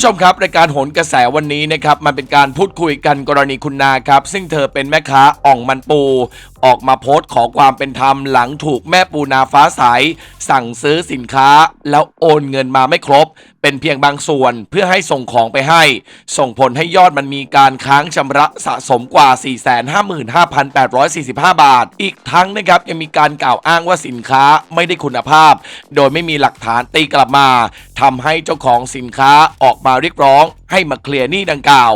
ผู้ชมครับรายการโหนกระแสวันนี้นะครับมันเป็นการพูดคุยกันกรณีคุณนาครับ ซึ่งเธอเป็นแม่ค้าอ่องมันปู ออกมาโพสต์ขอความเป็นธรรมหลังถูกแม่ปูนาฟ้าใสสั่งซื้อสินค้า แล้วโอนเงินมาไม่ครบ เป็นเพียงบางส่วนเพื่อให้ส่งของไปให้ ส่งผลให้ยอดมันมีการค้างชำระสะสมกว่า 455,845 บาท อีกทั้งนะครับยังมีการกล่าวอ้างว่าสินค้าไม่ได้คุณภาพ โดยไม่มีหลักฐานตีกลับมาทำให้เจ้าของสินค้าออกมาเรียกร้อง ให้มาเคลียร์หนี้ดังกล่าว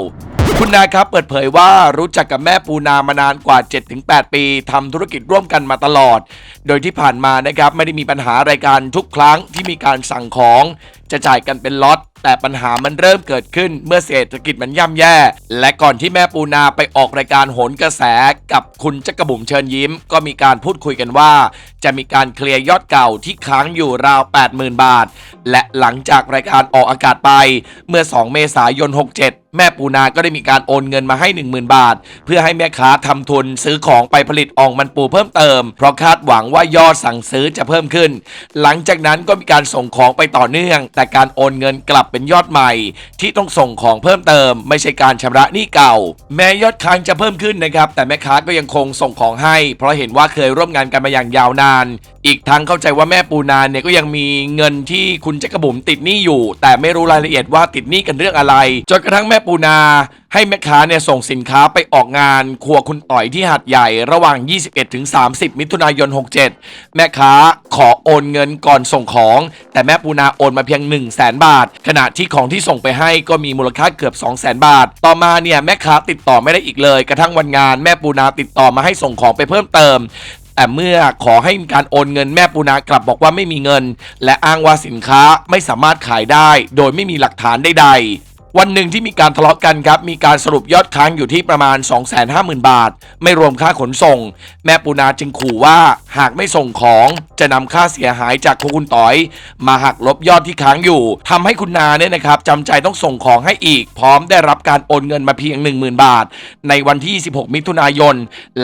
คุณนาครับเปิดเผยว่ารู้จักกับแม่ปูนามานานกว่า 7-8 ปีทำธุรกิจร่วมกันมาตลอด โดยที่ผ่านมานะครับไม่ได้มีปัญหาอะไรกันทุกครั้งที่มีการสั่งของจะจ่ายกันเป็นล็อตแต่ปัญหามันเริ่มเกิดขึ้นเมื่อเศรษฐกิจมันย่ำแย่ และก่อนที่แม่ปูนาไปออกรายการโหนกระแสกับคุณจักรบุ๋มเชิญยิ้ม ก็มีการพูดคุยกันว่า จะมีการเคลียร์ยอดเก่าที่ค้างอยู่ราว 80,000 บาท และหลังจากรายการออกอากาศไป เมื่อ 2 เมษายน 67 แม่ปูนาก็ได้มีการโอนเงินมาให้ 10,000 บาท เพื่อให้แม่ค้าทำทุนซื้อของไปผลิตอ่องมันปูเพิ่มเติม เพราะคาดหวังว่ายอดสั่งซื้อจะเพิ่มขึ้น หลังจากนั้นก็มีการส่งของไปต่อเนื่องแต่การโอนเงินกลับเป็นยอดใหม่ ที่ต้องส่งของเพิ่มเติม ไม่ใช่การชำระหนี้เก่า แม้ยอดค้างจะเพิ่มขึ้นนะครับแต่แม่ค้าก็ยังคงส่งของให้ เพราะเห็นว่าเคยร่วมงานกันมาอย่างยาวนาน อีกทั้งเข้าใจว่าแม่ปูนานเนี่ยก็ยังมีเงินที่คุณจักรบุ๋มติดหนี้อยู่ แต่ไม่รู้รายละเอียดว่าติดหนี้กันเรื่องอะไรจนกระทั่งแม่ปูนาให้แม่ค้าเนี่ยส่งสินค้าไปออกงาน ครัวคุณต่อยที่หัดใหญ่ระหว่าง 21ถึง30 มิถุนายน 67 แม่ค้าขอโอนเงินก่อนส่งของ แต่แม่ปูนาโอนมาเพียง 1 0 0 0 0แบาท ขณะที่ของที่ส่งไปให้ก็มีมูลค่าเกือบ 2 0 0 0 0 0บาท ต่อมาเนี่ยแม่ค้าติดต่อไม่ได้อีกเลย กระทั่งวันงานแม่ปูนาติดต่อมาให้ส่งของไปเพิ่มเติม แต่เมื่อขอให้มีการโอนเงินแม่ปูนากลับบอกว่าไม่มีเงิน และอ้างว่าสินค้าไม่สามารถขายได้ โดยไม่มีหลักฐานใดๆ วันหนึ่งที่มีการทะเลาะกันครับ มีการสรุปยอดค้างอยู่ที่ประมาณ 250,000 บาท ไม่รวมค่าขนส่ง แม่ปูนาจึงขู่ว่าหากไม่ส่งของจะนำค่าเสียหายจากคุณต่อย มาหักลบยอดที่ค้างอยู่ทำให้คุณนาเนี่ยนะครับจำใจต้องส่งของให้อีก พร้อมได้รับการโอนเงินมาเพียง 10,000 บาท ในวันที่26มิถุนายน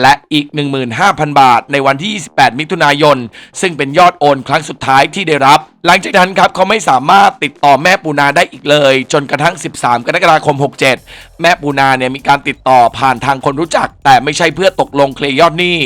และอีก 15,000 บาท ในวันที่ 28 มิถุนายน ซึ่งเป็นยอดโอนครั้งสุดท้ายที่ได้รับ หลังจากนั้นครับเขาไม่สามารถติดต่อแม่ปูนาได้อีกเลย จนกระทั่ง 13 กรกฎาคม 67 แม่ปูนาเนี่ยมีการติดต่อผ่านทางคนรู้จัก แต่ไม่ใช่เพื่อตกลงเคลียร์ยอดหนี้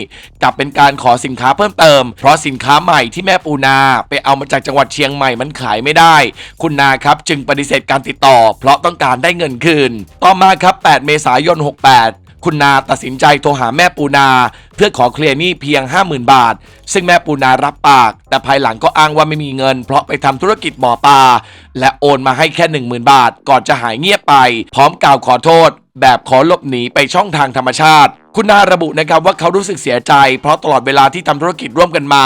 กลับเป็นการขอสินค้าเพิ่มเติม เพราะสินค้าใหม่ที่แม่ปูนาไปเอามาจากจังหวัดเชียงใหม่มันขายไม่ได้ คุณนาครับจึงปฏิเสธการติดต่อ เพราะต้องการได้เงินคืน ต่อมาครับ 8 เมษายน 68 คุณนาตัดสินใจโทรหาแม่ปูนา เพื่อขอเคลียร์หนี้เพียง 50,000 บาท ซึ่งแม่ปูนารับปาก แต่ภายหลังก็อ้างว่าไม่มีเงิน เพราะไปทำธุรกิจบ่อปลาและโอนมาให้แค่ 10,000 บาท ก่อนจะหายเงียบไป พร้อมกล่าวขอโทษ แบบขอหลบหนีไปช่องทางธรรมชาติ คุณนาระบุนะครับว่าเขารู้สึกเสียใจ เพราะตลอดเวลาที่ทำธุรกิจร่วมกันมา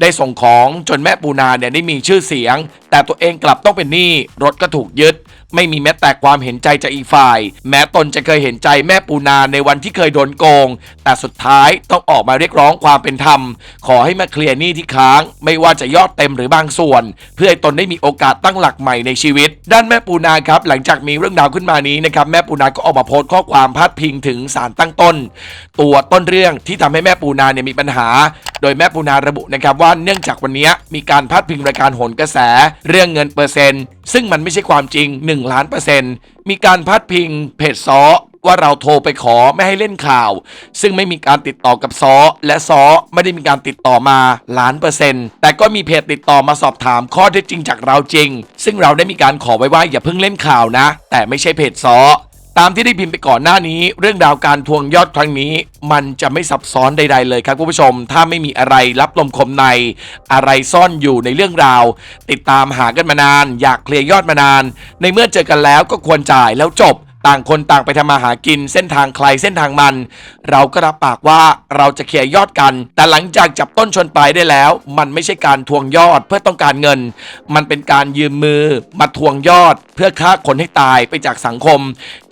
ได้ส่งของจนแม่ปูนาเนี่ยได้มีชื่อเสียง แต่ตัวเองกลับต้องเป็นหนี้รถก็ถูกยึด ไม่มีแม้แต่ความเห็นใจจากอีกฝ่าย แม้ตนจะเคยเห็นใจแม่ปูนาในวันที่เคยโดนโกง แต่สุดท้ายต้องออกมาเรียกร้องความเป็นธรรม ขอให้มาเคลียร์หนี้ที่ค้าง ไม่ว่าจะยอดเต็มหรือบางส่วน เพื่อให้ตนได้มีโอกาสตั้งหลักใหม่ในชีวิต ด้านแม่ปูนาครับหลังจากมีเรื่องราวขึ้นมานี้นะครับแม่ปูนาก็ออกมาโพสต์ข้อความพาดพิงถึงสารตั้งต้นตัวต้นเรื่องที่ทำให้แม่ปูนาเนี่ยมีปัญหา โดยแม่ปูนาระบุนะครับว่าเนื่องจากวันนี้มีการพาดพิงรายการโหนกระแส เรื่องเงินเปอร์เซ็นต์ซึ่งมันไม่ใช่ความจริง 1 ล้านเปอร์เซ็นต์มีการพาดพิงเพจซอว่าเราโทรไปขอไม่ให้เล่นข่าว ซึ่งไม่มีการติดต่อกับซอและซอไม่ได้มีการติดต่อมาล้านเปอร์เซ็นต์แต่ก็มีเพจติดต่อมาสอบถามข้อเท็จจริงจากเราจริง ซึ่งเราได้มีการขอไว้ว่าอย่าเพิ่งเล่นข่าวนะ แต่ไม่ใช่เพจซอ ตามที่ได้พิมพ์ไปก่อนหน้านี้ เรื่องราวการทวงยอดครั้งนี้ มันจะไม่ซับซ้อนใด ๆ เลยครับคุณผู้ชม ถ้าไม่มีอะไรรับลมคมใน อะไรซ่อนอยู่ในเรื่องราว ติดตามหากันมานาน อยากเคลียร์ยอดมานาน ในเมื่อเจอกันแล้วก็ควรจ่ายแล้วจบ ต่างคนต่างไปทำมาหากิน เส้นทางใครเส้นทางมัน เราก็รับปากว่าเราจะเคลียร์ยอดกัน แต่หลังจากจับต้นชนปลายได้แล้ว มันไม่ใช่การทวงยอดเพื่อต้องการเงิน มันเป็นการยืมมือมาทวงยอด เพื่อฆ่าคนให้ตายไปจากสังคม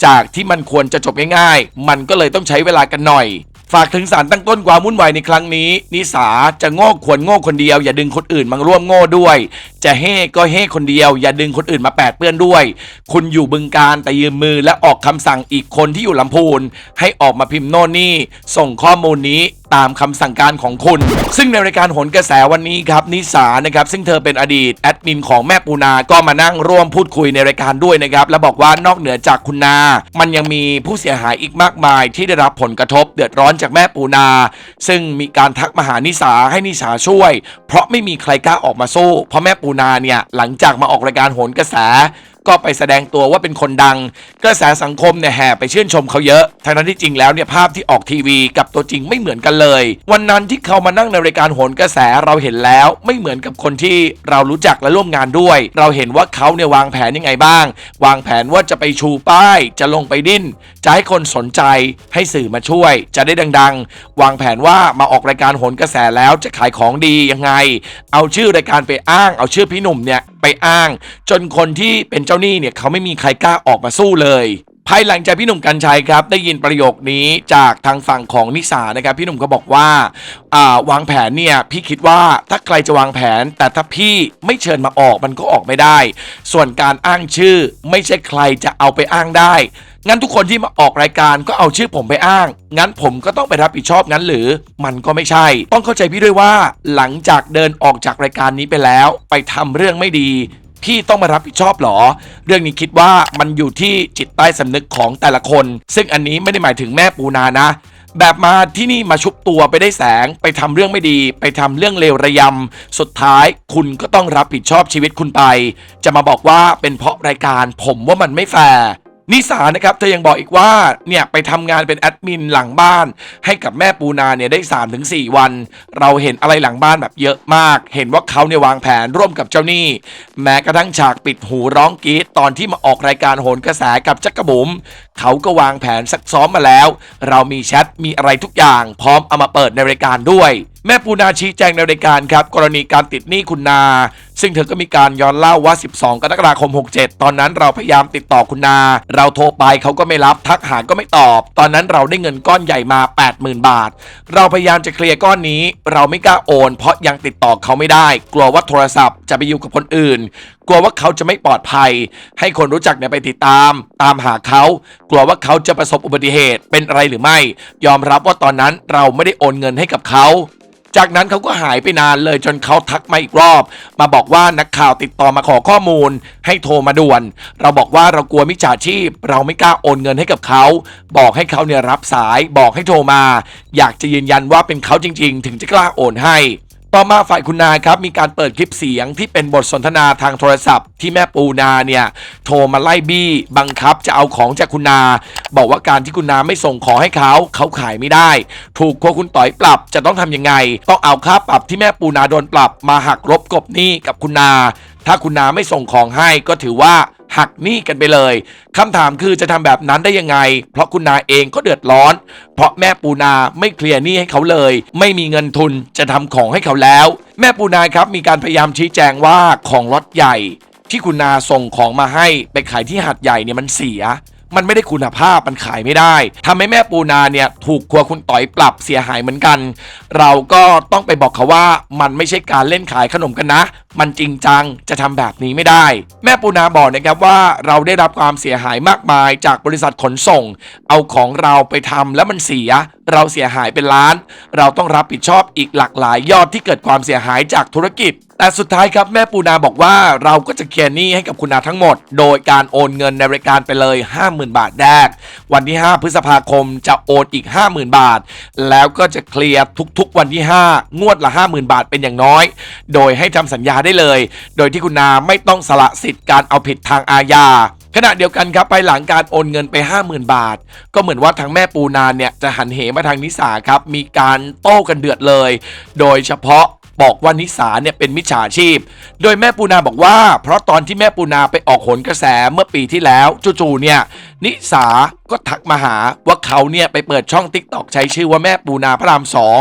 จากที่มันควรจะจบง่ายๆ มันก็เลยต้องใช้เวลากันหน่อย ฝากถึงสารตั้งต้นความวุ่นวายในครั้งนี้ นิสาจะโง่ควรโง่คนเดียว อย่าดึงคนอื่นมาร่วมโง่ด้วย จะเฮ่ก็เฮ่คนเดียว อย่าดึงคนอื่นมาแปดเปื้อนด้วย คุณอยู่บึงการแต่ยืมมือและออกคำสั่งอีกคนที่อยู่ลำพูนให้ออกมาพิมพ์โน่นนี่ ส่งข้อมูลนี้ตามคำสั่งการของคุณ ซึ่งในรายการหนกระแสวันนี้ครับนิสานะครับซึ่งเธอเป็นอดีตแอดมินของแม่ปูนา ก็มานั่งร่วมพูดคุยในรายการด้วยนะครับและบอกว่านอกเหนือจากคุณนา มันยังมีผู้เสียหายอีกมากมาย ที่ได้รับผลกระทบเดือดร้อนจากแม่ปูนา ซึ่งมีการทักมาหานิสาให้นิสาช่วย เพราะไม่มีใครกล้าออกมาสู้เพราะแม่ปูนาเนี่ยหลังจากมาออกรายการโหนกระแส ก็ไปแสดงตัวว่าเป็นคนดัง กระแสสังคมเนี่ยแห่ไปชื่นชมเขาเยอะทั้งนั้นที่จริงแล้วเนี่ยภาพที่ออกทีวีกับตัวจริงไม่เหมือนกันเลย วันนั้นที่เขามานั่งในรายการโหนกระแสเราเห็นแล้ว ไม่เหมือนกับคนที่เรารู้จักและร่วมงานด้วย เราเห็นว่าเขาเนี่ยวางแผนยังไงบ้าง วางแผนว่าจะไปชูป้าย จะลงไปดิ้น จะให้คนสนใจให้สื่อมาช่วย จะได้ดังๆ วางแผนว่ามาออกรายการโหนกระแสแล้วจะขายของดียังไง เอาชื่อรายการไปอ้าง เอาชื่อพี่หนุ่มเนี่ยไปอ้าง จนคนที่เป็นเจ้าหนี้เนี่ยเขาไม่มีใครกล้าออกมาสู้เลยภายหลังจากพี่หนุ่มกัญชัยครับ ได้ยินประโยคนี้จากทางฝั่งของนิสานะครับ พี่หนุ่มก็บอกว่าอ่าวางแผนเนี่ยพี่คิดว่าถ้าใครจะวางแผน แต่ถ้าพี่ไม่เชิญมาออกมันก็ออกไม่ได้ ส่วนการอ้างชื่อไม่ใช่ใครจะเอาไปอ้างได้ งั้นทุกคนที่มาออกรายการก็เอาชื่อผมไปอ้าง งั้นผมก็ต้องไปรับผิดชอบงั้นหรือ มันก็ไม่ใช่ ต้องเข้าใจพี่ด้วยว่า หลังจากเดินออกจากรายการนี้ไปแล้ว ไปทำเรื่องไม่ดีพี่ต้องมารับผิดชอบหรอ เรื่องนี้คิดว่ามันอยู่ที่จิตใต้สำนึกของแต่ละคน ซึ่งอันนี้ไม่ได้หมายถึงแม่ปูนานะ แบบมาที่นี่มาชุบตัวไปได้แสง ไปทำเรื่องไม่ดี ไปทำเรื่องเลวระยำ สุดท้ายคุณก็ต้องรับผิดชอบชีวิตคุณไป จะมาบอกว่าเป็นเพราะรายการผมว่ามันไม่แฟร์ นิสานะครับเธอยังบอกอีกว่าเนี่ยไปทำงานเป็นแอดมินหลังบ้าน ให้กับแม่ปูนาเนี่ยได้ 3-4 วัน เราเห็นอะไรหลังบ้านแบบเยอะมาก เห็นว่าเขาเนี่ยวางแผนร่วมกับเจ้าหนี้ แม้กระทั่งฉากปิดหูร้องกรีดตอนที่มาออกรายการโหนกระแสกับจักรบุ๋มเขาก็วางแผนซักซ้อมมาแล้ว เรามีแชทมีอะไรทุกอย่าง พร้อมเอามาเปิดในรายการด้วย แม่ปูนาชี้แจงในรายการครับ กรณีการติดหนี้คุณนา ซึ่งเธอก็มีการย้อนเล่าว่า 12 กรกฎาคม 67 ตอนนั้นเราพยายามติดต่อคุณนา เราโทรไปเขาก็ไม่รับทักหาก็ไม่ตอบ ตอนนั้นเราได้เงินก้อนใหญ่มา 80,000 บาท เราพยายามจะเคลียร์ก้อนนี้ เราไม่กล้าโอน เพราะยังติดต่อเขาไม่ได้ กลัวว่าโทรศัพท์จะไปอยู่กับคนอื่น กลัวว่าเขาจะไม่ปลอดภัย ให้คนรู้จักเนี่ยไปติดตาม ตามหาเขา กลัวว่าเขาจะประสบอุบัติเหตุเป็นอะไรหรือไม่ ยอมรับว่าตอนนั้นเราไม่ได้โอนเงินให้กับเขา จากนั้นเขาก็หายไปนานเลยจนเขาทักมาอีกรอบ มาบอกว่านักข่าวติดต่อมาขอข้อมูล ให้โทรมาด่วน เราบอกว่าเรากลัวมิจฉาชีพ เราไม่กล้าโอนเงินให้กับเขา บอกให้เขาเนี่ยรับสาย บอกให้โทรมา อยากจะยืนยันว่าเป็นเขาจริง ๆ ถึงจะกล้าโอนให้ ต่อมาฝ่ายคุณนาครับมีการเปิดคลิปเสียงที่เป็นบทสนทนาทางโทรศัพท์ ที่แม่ปูนาเนี่ยโทรมาไล่บี้บังคับจะเอาของจากคุณนา บอกว่าการที่คุณนาไม่ส่งของให้เขาเขาขายไม่ได้ ถูกคคุณต่อยปรับจะต้องทำยังไง ต้องเอาค่าปรับที่แม่ปูนาโดนปรับมาหักลบกบหนี้กับคุณนา ถ้าคุณนาไม่ส่งของให้ก็ถือว่า หักหนี้กันไปเลยคำถามคือจะทำแบบนั้นได้ยังไง เพราะคุณนาเองก็เดือดร้อน เพราะแม่ปูนาไม่เคลียร์หนี้ให้เขาเลย ไม่มีเงินทุนจะทำของให้เขาแล้ว แม่ปูนาครับมีการพยายามชี้แจงว่าของล็อตใหญ่ ที่คุณนาส่งของมาให้ไปขายที่หาดใหญ่เนี่ยมันเสียมันไม่ได้คุณภาพมันขายไม่ได้ทำให้แม่ปูนาเนี่ยถูกครัวคุณต่อยปรับเสียหายเหมือนกัน เราก็ต้องไปบอกเขาว่ามันไม่ใช่การเล่นขายขนมกันนะ มันจริงจังจะทำแบบนี้ไม่ได้ แม่ปูนาบอกนะครับว่าเราได้รับความเสียหายมากมายจากบริษัทขนส่ง เอาของเราไปทำแล้วมันเสีย เราเสียหายเป็นล้าน เราต้องรับผิดชอบอีกหลากหลายยอดที่เกิดความเสียหายจากธุรกิจแต่สุดท้ายครับแม่ปูนาบอกว่าเราก็จะเคลียร์หนี้ให้กับคุณนาทั้งหมด โดยการโอนเงินในรายการไปเลย 50,000 บาทแรก วันที่ 5 พฤษภาคมจะโอนอีก 50,000 บาท แล้วก็จะเคลียร์ทุกๆ วันที่ 5 งวดละ 50,000 บาทเป็นอย่างน้อย โดยให้ทำสัญญาได้เลย โดยที่คุณนาไม่ต้องสละสิทธิ์การเอาผิดทางอาญาขณะเดียวกันครับภายหลังการโอนเงินไป 50,000 บาท ก็เหมือนว่าทางแม่ปูนานเนี่ยจะหันเหมาทางนิสาครับ มีการโต้กันเดือดเลย โดยเฉพาะบอกว่านิสาเนี่ยเป็นมิจฉาชีพ โดยแม่ปูนาบอกว่า เพราะตอนที่แม่ปูนาไปออกโหนกระแสเมื่อปีที่แล้วจู่ๆเนี่ยนิสาก็ทักมาหาว่าเขาเนี่ยไปเปิดช่อง t ิ k t o k ใช้ชื่อว่าแม่ปูนาพระรามสอง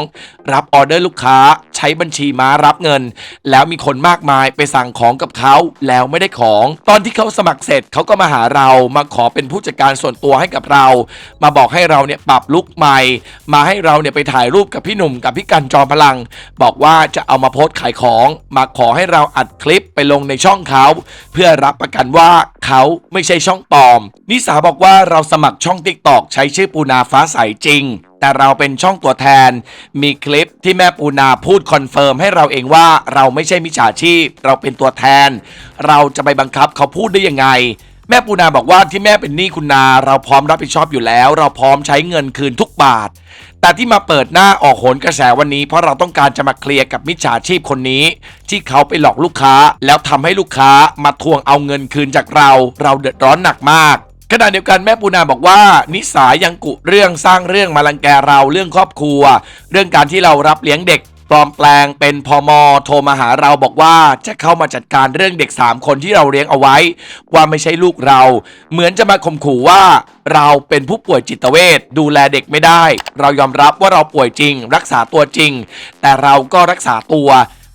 รับออเดอร์ลูกค้าใช้บัญชีม้ารับเงิน แล้วมีคนมากมายไปสั่งของกับเขาแล้วไม่ได้ของ ตอนที่เขาสมัครเสร็จเขาก็มาหาเรามาขอเป็นผู้จัดการส่วนตัวให้กับเรา มาบอกให้เราเนี่ยปรับลุกใหม่ มาให้เราเนี่ยไปถ่ายรูปกับพี่หนุ่มกับพี่กันจอมพลัง บอกว่าจะเอามาโพสต์ขายของ มาขอให้เราอัดคลิปไปลงในช่องเขา เพื่อรับประกันว่าเขาไม่ใช่ช่องปลอมนิสาบอกว่าเราสมัครช่อง Tik t o อกใช้ชื่อปูนาฟ้าใสจริง แต่เราเป็นช่องตัวแทน มีคลิปที่แม่ปูนาพูดคอนเฟิร์มให้เราเองว่าเราไม่ใช่มิจฉาชีพ เราเป็นตัวแทน เราจะไปบังคับเขาพูดได้ยังไง แม่ปูนาบอกว่าที่แม่เป็นหนี้คุณนา เราพร้อมรับผิดชอบอยู่แล้ว เราพร้อมใช้เงินคืนทุกบาท แต่ที่มาเปิดหน้าออกโหนกระแสวันนี้ เพราะเราต้องการจะมาเคลียร์กับมิจฉาชีพคนนี้ ที่เขาไปหลอกลูกค้า แล้วทำให้ลูกค้ามาทวงเอาเงินคืนจากเรา เราเดือดร้อนหนักมาก ขณะเดียวกันแม่ปูนาบอกว่า นิสายังกุเรื่องสร้างเรื่องมาลังแกเราเรื่องครอบครัว เรื่องการที่เรารับเลี้ยงเด็กปลอมแปลงเป็นพอมโทรมาหาเราบอกว่าจะเข้ามาจัดการเรื่องเด็ก 3 คนที่เราเลี้ยงเอาไว้ ว่าไม่ใช่ลูกเรา เหมือนจะมาข่มขู่ว่า เราเป็นผู้ป่วยจิตเวชดูแลเด็กไม่ได้ เรายอมรับว่าเราป่วยจริง รักษาตัวจริง แต่เราก็รักษาตัว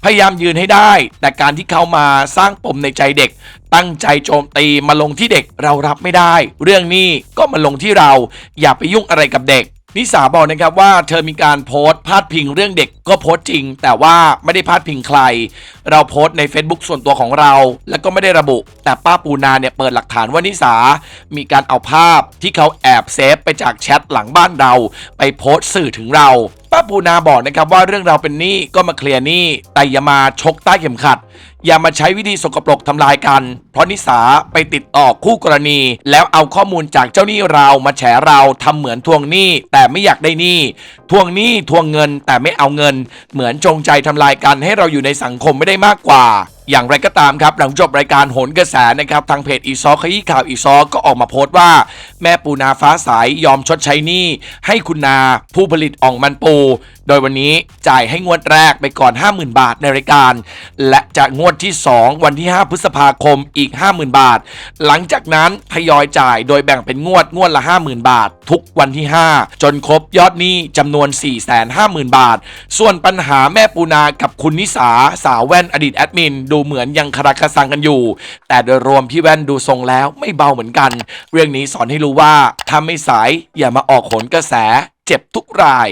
พยายามยืนให้ได้ แต่การที่เขามาสร้างปมในใจเด็ก ตั้งใจโจมตีมาลงที่เด็กเรารับไม่ได้ เรื่องนี้ก็มาลงที่เรา อย่าไปยุ่งอะไรกับเด็ก นิสาบอกนะครับว่าเธอมีการโพสต์พาดพิงเรื่องเด็กก็โพสต์จริง แต่ว่าไม่ได้พาดพิงใคร เราโพสต์ใน Facebook ส่วนตัวของเรา แล้วก็ไม่ได้ระบุ แต่ป้าปูนาเนี่ยเปิดหลักฐานว่านิสา มีการเอาภาพที่เขาแอบเซฟไปจากแชทหลังบ้านเรา ไปโพสต์สื่อถึงเราป้าปูนาบอกนะครับว่าเรื่องเราเป็นหนี้ก็มาเคลียร์หนี้แต่อย่ามาชกใต้เข็มขัด อย่ามาใช้วิธีสกปรกทำลายกัน เพราะนิสาไปติดต่อคู่กรณี แล้วเอาข้อมูลจากเจ้าหนี้เรามาแฉเราทำเหมือนทวงหนี้ แต่ไม่อยากได้หนี้ทวงหนี้ทวงเงินแต่ไม่เอาเงิน เหมือนจงใจทำลายกันให้เราอยู่ในสังคมไม่ได้มากกว่าอย่างไรก็ตามครับ หลังจบรายการโหนกระแสนะครับ ทางเพจอีซอขยี้ข่าวอีซอก็ออกมาโพสต์ว่า แม่ปูนาฟ้าใสยอมชดใช้หนี้ ให้คุณนาผู้ผลิตอ่องมันปู โดยวันนี้จ่ายให้งวดแรกไปก่อน 50,000 บาทในรายการ และจะงวดที่ 2 วันที่ 5 พฤษภาคมอีก 50,000 บาท หลังจากนั้นทยอยจ่ายโดยแบ่งเป็นงวดงวดละ 50,000 บาท ทุกวันที่ 5 จนครบยอดหนี้จำนวน 450,000 บาท ส่วนปัญหาแม่ปูนากับคุณนิสาสาวแว่นอดีตแอดมิน ดูเหมือนยังคาราคาซังกันอยู่ แต่โดยรวมพี่แว่นดูทรงแล้วไม่เบาเหมือนกัน เรื่องนี้สอนให้รู้รู้ว่าถ้าไม่สายอย่ามาออกโหนกระแสเจ็บทุกราย